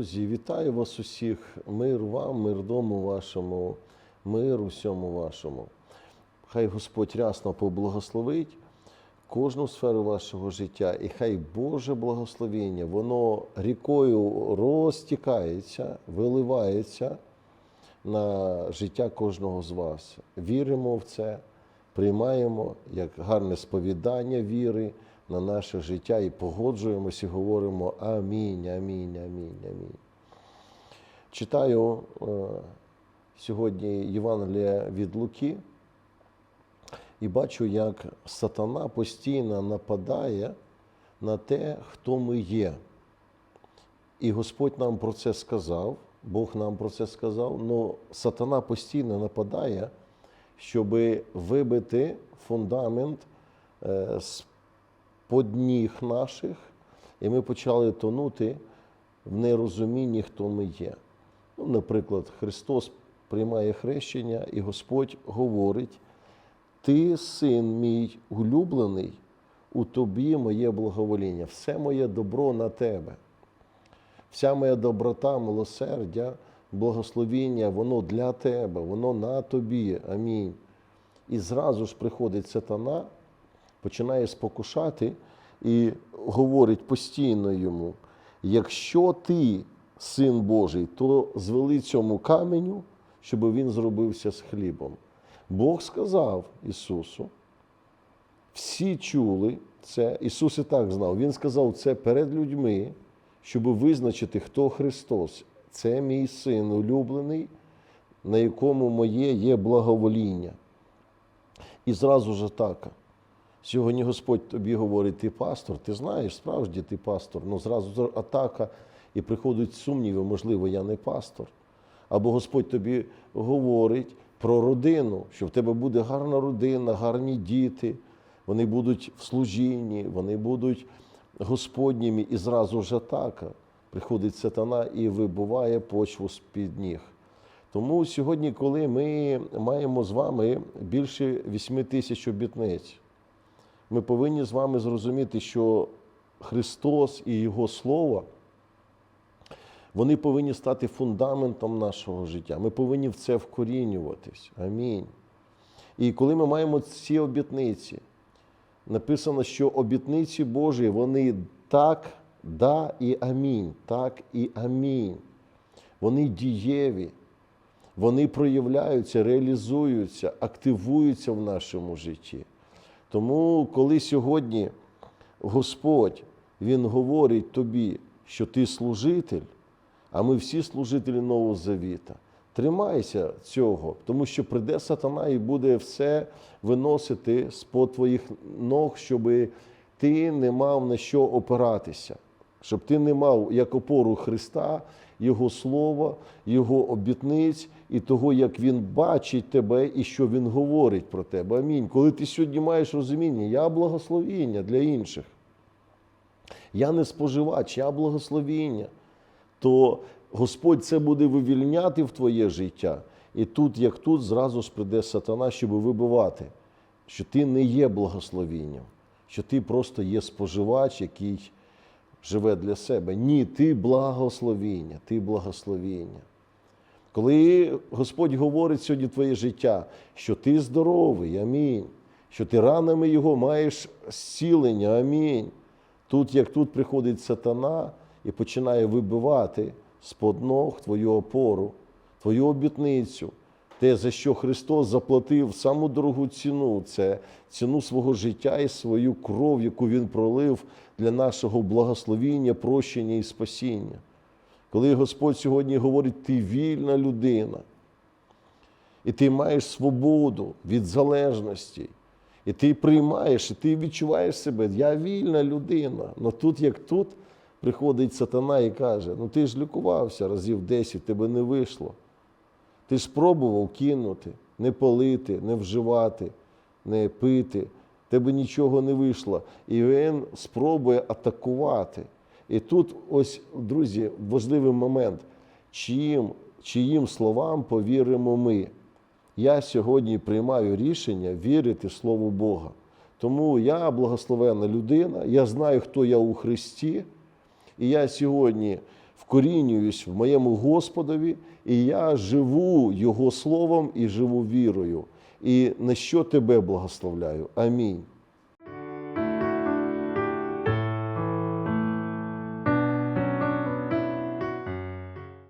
Друзі, вітаю вас усіх. Мир вам, мир дому вашому, мир усьому вашому. Хай Господь рясно поблагословить кожну сферу вашого життя, і хай Боже благословення, воно рікою розтікається, виливається на життя кожного з вас. Віримо в це, приймаємо як гарне сповідання віри на наше життя і погоджуємося і говоримо Амінь, амінь, амінь, амінь. Читаю е, сьогодні Євангелія від Луки і бачу, як сатана постійно нападає на те, хто ми є. І Господь нам про це сказав, Бог нам про це сказав, але сатана постійно нападає, щоб вибити фундамент е, ніг наших, і ми почали тонути в нерозумінні, хто ми є. Ну, наприклад, Христос приймає хрещення, і Господь говорить: Ти, син мій улюблений, у тобі моє благовоління, все моє добро на тебе. Вся моя доброта, милосердя, благословіння, воно для тебе, воно на тобі. Амінь. І зразу ж приходить сатана, починає спокушати і говорить постійно йому: якщо ти син Божий, то звели цьому каменю, щоб він зробився з хлібом. Бог сказав Ісусу, всі чули це, Ісус і так знав. Він сказав це перед людьми, щоб визначити, хто Христос. Це мій син улюблений, на якому моє є благовоління. І зразу ж атака. Сьогодні Господь тобі говорить, ти пастор, ти знаєш, справді ти пастор, ну зразу атака і приходять сумніви, можливо, я не пастор. Або Господь тобі говорить про родину, що в тебе буде гарна родина, гарні діти, вони будуть в служінні, вони будуть Господніми, і зразу ж атака. Приходить сатана і вибиває почву з-під ніг. Тому сьогодні, коли ми маємо з вами більше 8 тисяч обітниць, ми повинні з вами зрозуміти, що Христос і Його Слово, вони повинні стати фундаментом нашого життя. Ми повинні в це вкорінюватись. Амінь. І коли ми маємо ці обітниці, написано, що обітниці Божі, вони так, да і амінь, так і амінь. Вони дієві, вони проявляються, реалізуються, активуються в нашому житті. Тому, коли сьогодні Господь Він говорить тобі, що ти служитель, а ми всі служителі Нового Завіта, тримайся цього, тому що прийде сатана і буде все виносити з-под твоїх ног, щоб ти не мав на що опиратися, щоб ти не мав як опору Христа, Його Слова, Його обітниць і того, як Він бачить тебе і що Він говорить про тебе. Амінь. Коли ти сьогодні маєш розуміння, я благословіння для інших. Я не споживач, я благословіння, то Господь це буде вивільняти в твоє життя. І тут, як тут, зразу ж прийде сатана, щоб вибивати, що ти не є благословінням, що ти просто є споживач, який живе для себе. Ні, ти благословіння, ти благословіння. Коли Господь говорить сьогодні твоє життя, що ти здоровий, амінь, що ти ранами Його маєш зцілення, амінь. Тут, як тут приходить сатана і починає вибивати з-под ног твою опору, твою обітницю, те, за що Христос заплатив саму дорогу ціну, це ціну свого життя і свою кров, яку Він пролив для нашого благословіння, прощення і спасіння. Коли Господь сьогодні говорить, ти вільна людина, і ти маєш свободу від залежності, і ти приймаєш, і ти відчуваєш себе, я вільна людина. Но тут, як тут, приходить сатана і каже: ну ти ж лікувався разів 10, тебе не вийшло. Ти спробував кинути, не палити, не вживати, не пити, тебе нічого не вийшло. І він спробує атакувати. І тут, ось, друзі, важливий момент, чиїм, чиїм словам повіримо ми. Я сьогодні приймаю рішення вірити Слову Бога. Тому я благословена людина, я знаю, хто я у Христі, і я сьогодні вкорінююсь в моєму Господові, і я живу Його словом і живу вірою. І на що тебе благословляю. Амінь.